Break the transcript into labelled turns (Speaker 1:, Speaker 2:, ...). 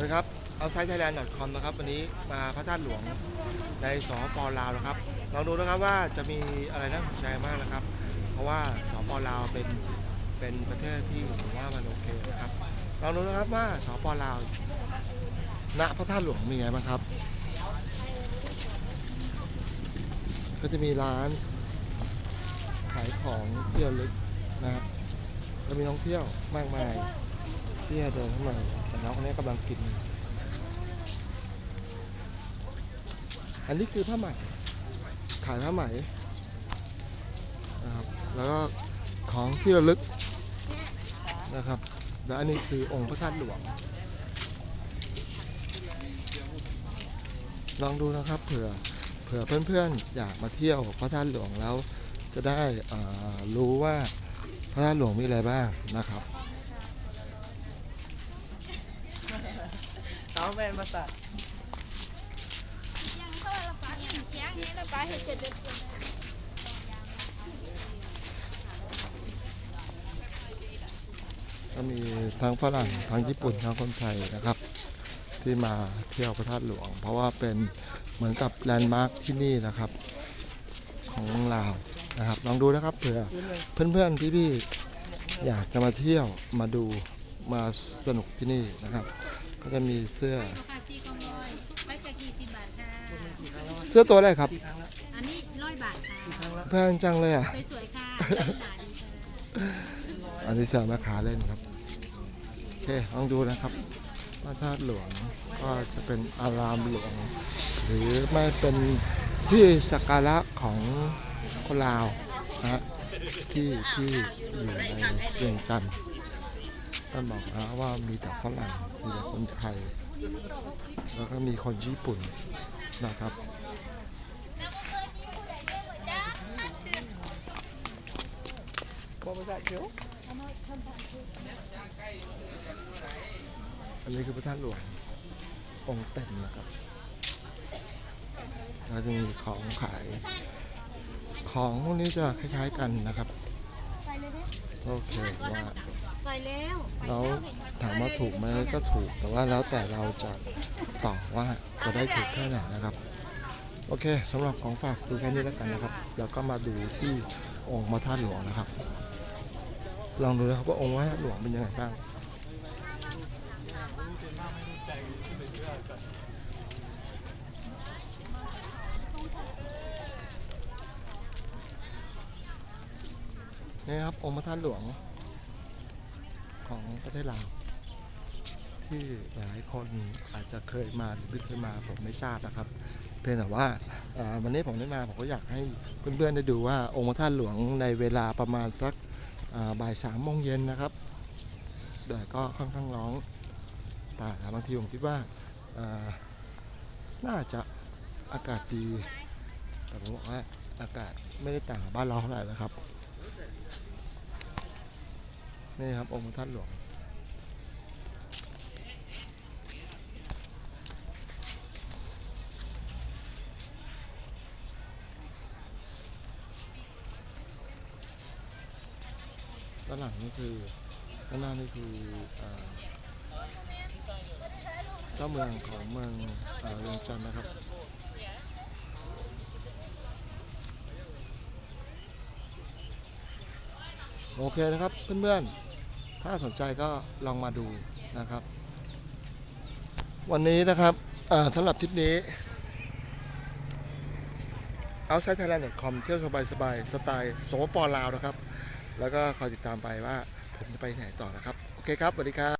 Speaker 1: วัสดีครับ outside thailand com นะครับวันนี้มาพระธาตุหลวงในสปลาวนะครับลองดูนะครับว่าจะมีอะไรน่าสนใจมากนะครับ เพราะว่าสปลาวเป็นเป็นประเทศที่ผมว่ามันโอเคนะครับลองดูนะครับว่าสปลาวณพระธาตุหลวงมีอะไงบ้างครับ ก็จะมีร้านขายของเที่ยวลึกนะครับก็มีท่องเที่ยวมากมายที่จะเดินเข้ามา น้องคนนี้กำลังกิน อันนี้คือผ้าไหมขายผ้าไหมนะครับแล้วก็ของที่ระลึกนะครับ แล้วอันนี้คือองค์พระธาตุหลวง ลองดูนะครับเผื่อเผื่อเพื่อนๆอยากมาเที่ยวพระธาตุหลวงแล้วจะได้รู้ว่าพระธาตุหลวงมีอะไรบ้างนะครับ
Speaker 2: เอาเป็นภาษา
Speaker 3: ยังเข้าละปลาอย่างเชียงนี่ละปลาเห็ดเจ็ดเดือน
Speaker 1: ก็มีทั้งฝรั่งทั้งญี่ปุ่นทั้งคนไทยนะครับ ที่มาเที่ยวพระธาตุหลวง เพราะว่าเป็นเหมือนกับแลนด์มาร์คที่นี่นะครับ ของลาวนะครับ ลองดูนะครับเผื่อเพื่อนๆพี่ๆอยากจะมาเที่ยวมาดู มาสนุกที่นี่นะครับ ก็จะมีเสื้อ
Speaker 3: ค่ะซีกองร้อยไปสักกี่สิบบาทค่ะ
Speaker 1: เสื้อตัวอะไรครับ
Speaker 2: กี่ครั้งแล้ว
Speaker 3: อันนี้ร้อยบาทค่ะ
Speaker 2: กี่ครั้งแล้ว
Speaker 1: แพงจังเลยอะ
Speaker 3: สวยๆค่ะราคาดีค่ะ
Speaker 1: อันนี้เสื้อแม่ค้าเล่นครับโอเคลองดูนะครับพระธาตุหลวงก็จะเป็นอารามหลวง หรือไม่เป็นที่สักการะของคนลาวนะฮะที่ที่อยู่ในเวียงจันทร์ ท่านบอกนะว่ามีแต่ฝรั่งมีแต่คนไทย แล้วก็มีคนญี่ปุ่นนะครับ
Speaker 2: บอกภาษาเขียว
Speaker 1: อันนี้คือพระธาตุหลวงองค์เต็มนะครับแล้วจะมีของขาย ของพวกนี้จะคล้ายๆกันนะครับ
Speaker 3: ไปเลยไหม
Speaker 1: โอเคว่า
Speaker 3: ไปแล้ว
Speaker 1: แล้วถามว่าถูกไหมก็ถูกแต่ว่าแล้วแต่เราจะต่อว่าจะได้ถูกแค่ไหนนะครับ โอเคสำหรับของฝากดูแค่นี้แล้วกันนะครับ แล้วก็มาดูที่องค์พระธาตุหลวงนะครับ ลองดูนะครับว่าองค์พระธาตุหลวงเป็นยังไงบ้างนี่ครับองค์พระธาตุหลวง ของประเทศลาวที่หลายคนอาจจะเคยมาหรือไม่เคยมาผมไม่ทราบนะครับ เพียงแต่ว่าวันนี้ผมได้มาผมก็อยากให้เพื่อนๆได้ดูว่าองค์พระธาตุหลวงในเวลาประมาณสักบ่ายสามโมงเย็นนะครับแต่ก็ค่อนข้างร้องแต่บางทีผมคิดว่าน่าจะอากาศดี แต่ผมบอกว่าอากาศไม่ได้ต่างกับบ้านเราเท่าไหร่นะครับ นี่ครับองค์พระธาตุหลวงด้านหลังนี่คือด้านหน้านี่คือเจ้าเมืองของเมืองเอ่อเวียงจันทร์นะครับ โอเคนะครับเพื่อนๆ ถ้าสนใจก็ลองมาดูนะครับ วันนี้นะครับสำหรับทริปนี้ outside thailand com เที่ยวสบายๆสไตล์สปปลาวนะครับ แล้วก็คอยติดตามไปว่าผมจะไปไหนต่อนะครับ โอเคครับสวัสดีครับ